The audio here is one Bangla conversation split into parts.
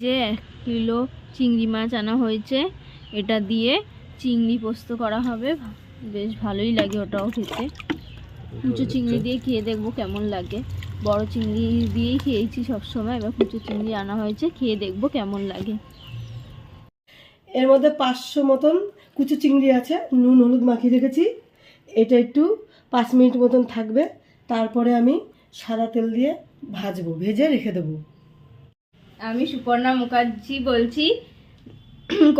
যে এক কিলো চিংড়ি মাছ আনা হয়েছে এটা দিয়ে চিংড়ি পোস্ত করা হবে। বেশ ভালোই লাগে ওটাও খেতে। কুচো চিংড়ি দিয়ে খেয়ে দেখব কেমন লাগে। বড় চিংড়ি দিয়েই খেয়েছি সবসময় এবার কুচো চিংড়ি আনা হয়েছে খেয়ে দেখব কেমন লাগে। এর মধ্যে পাঁচশো মতন কুচু চিংড়ি আছে নুন হলুদ মাখিয়ে রেখেছি। এটা একটু পাঁচ মিনিট মতন থাকবে। তারপরে আমি সাদা তেল দিয়ে ভাজবো ভেজে রেখে দেবো। আমি সুপর্ণা মুখার্জি বলছি।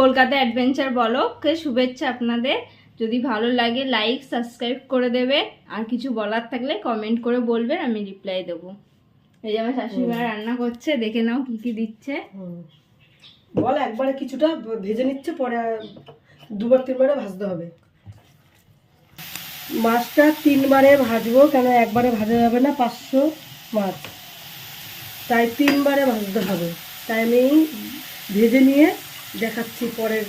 কলকাতা অ্যাডভেঞ্চার ব্লগকে শুভেচ্ছা আপনাদের। যদি ভালো লাগে লাইক সাবস্ক্রাইব করে দেবে আর কিছু বলার থাকলে কমেন্ট করে বলবেন আমি রিপ্লাই দেবো। এই যে আমার শাশুড়ি মা রান্না করছে দেখে নাও কি কি দিচ্ছে। বল একবারে কিছুটা ভেজে নিচ্ছে পরে দুবার তিনবারে ভাজতে হবে। মাছটা তিনবারে ভাজবো কেন একবারে ভাজা যাবে না? পাঁচশো মাছ। তাই তিনবারে ভাজতে হবে। তাই আমি ভেজে নিয়ে দেখাচ্ছি পরের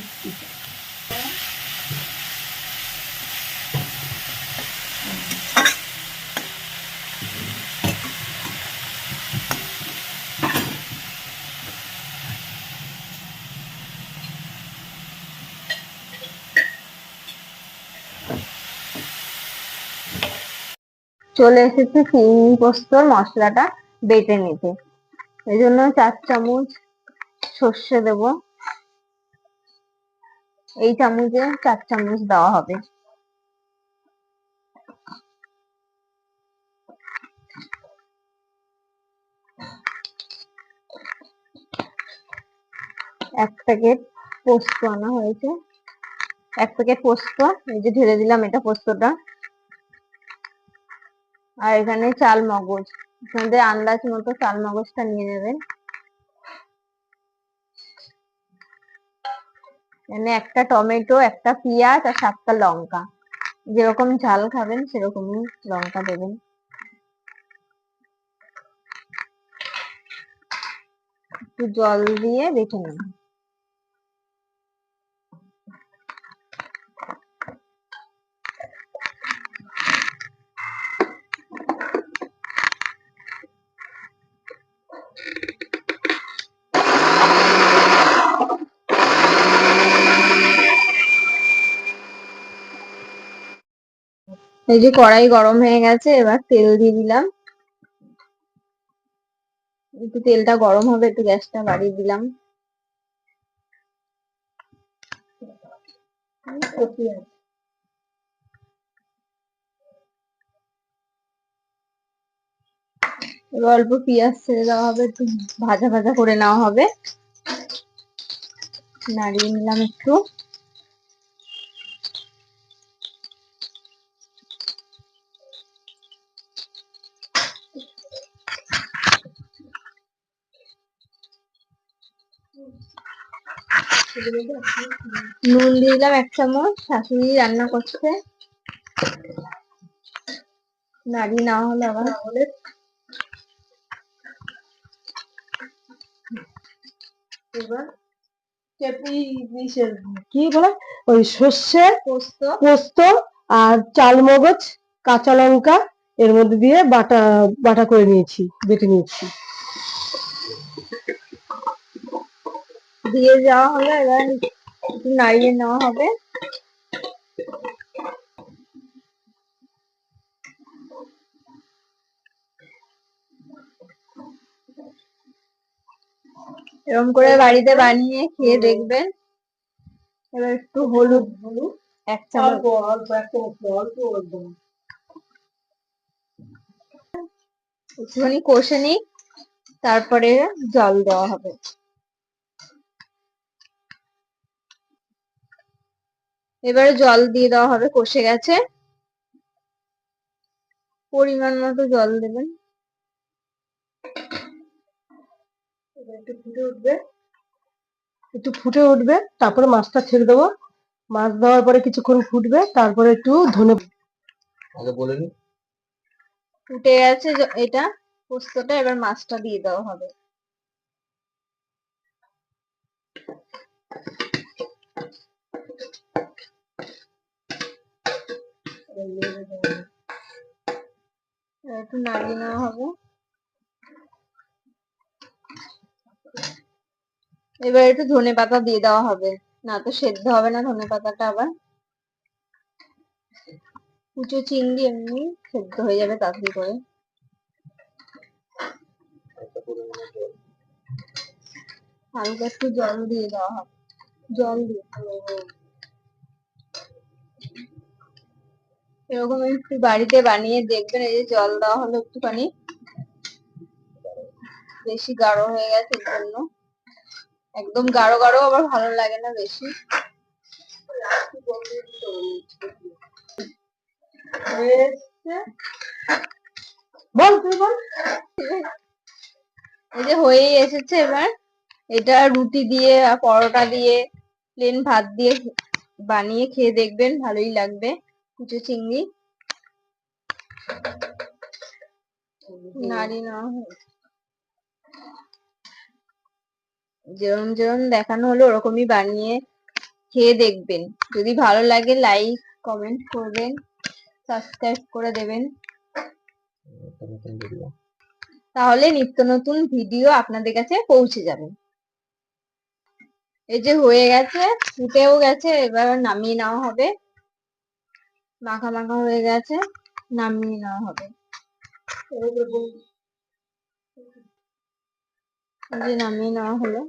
চলে এসেছে চিংড়ি পোস্তর মশলাটা বেটে নিতে। এই জন্য চার চামচ সর্ষে দেব। এই চামচে চার চামচ দেওয়া হবে। এক প্যাকেট পোস্ত আনা হয়েছে। এক প্যাকেট পোস্ত, এই যে ঢেলে দিলাম এটা পোস্তটা। আর এখানে চাল মগজ। আপনাদের আন্দাজ মতো চাল মগজটা নিয়ে নেবেন। মানে একটা টমেটো, একটা পেঁয়াজ আর সাতটা লঙ্কা। যেরকম ঝাল খাবেন, সেরকমই লঙ্কা দেবেন। একটু জল দিয়ে বেটে নেবেন। এই যে কড়াই গরম হয়ে গেছে, এবার তেল দিয়ে দিলাম। একটু তেলটা গরম হবে, একটু গ্যাসটা বাড়িয়ে দিলাম। এবার অল্প পেঁয়াজ ছেড়ে দেওয়া হবে, একটু ভাজা ভাজা করে নেওয়া হবে। নাড়িয়ে নিলাম একটু। নুন দিলাম এক চামচ শাশুড়ি রান্না করছে। নাড়িয়ে নেওয়া হলো আবার। এবার কি বলে? ওই সর্ষে পোস্ত। পোস্ত আর চাল মগজ কাঁচা লঙ্কা এর মধ্যে দিয়ে বাটা বাটা করে নিয়েছি বেটে নিয়েছি। দিয়ে যাওয়া হলো এবার একটু নাড়িয়ে নেওয়া হবে। এরকম করে বাড়িতে বানিয়ে খেয়ে দেখবেন। এবার একটু হলুদ হলুদ এক চামচ। অল্প অল্প একটুখানি কষে নিই তারপরে জল দেওয়া হবে। এবারে জল দিয়ে দেওয়া হবে কষে গেছে। পরিমাণ মতো জল দেবেন। একটু ফুটে উঠবে। একটু ফুটে উঠবে তারপরে মাছটা ছেড়ে দেবো। মাছ দেওয়ার পরে কিছুক্ষণ ফুটবে তারপরে একটু ধনে আগে বলে নি। ফুটে গেছে এটা পোস্তটা এবার মাছটা দিয়ে দেওয়া হবে। একটু নাড়িয়ে নেওয়া হবে। এবার একটু ধনে পাতা দিয়ে দেওয়া হবে। না তো সেদ্ধ হবে না ধনে পাতাটা আবার। কুচো চিংড়ি এমনি সেদ্ধ হয়ে যাবে তাড়াতাড়ি করে। হালকা একটু জল দিয়ে দেওয়া হবে। জল দিয়ে এরকম একটু বাড়িতে বানিয়ে দেখবেন, এই যে জল দেওয়া হলো একটুখানি। বেশি গাঢ় হয়ে গেছে এর জন্য। একদম গাঢ় গাঢ় আবার ভালো লাগে না বেশি। বল, তুই বল। এই যে হয়েই এসেছে এবার। এটা রুটি দিয়ে পরোটা দিয়ে প্লেন ভাত দিয়ে বানিয়ে খেয়ে দেখবেন, ভালোই লাগবে। কুচো চিংড়ি। নাড়ি না যেরম যেরকম দেখানো হলো, ওরকমই বানিয়ে খেয়ে দেখবেন। যদি ভালো লাগে লাইক কমেন্ট করবেন সাবস্ক্রাইব করে দেবেন। তাহলে নিত্য নতুন ভিডিও আপনাদের কাছে পৌঁছে যাবে। এই যে হয়ে গেছে, ফুটেও গেছে, এবার নামিয়ে নেওয়া হবে। মাখা মাখা হয়ে গেছে নামিয়ে নেওয়া হবে। নামিয়ে নেওয়া হলো।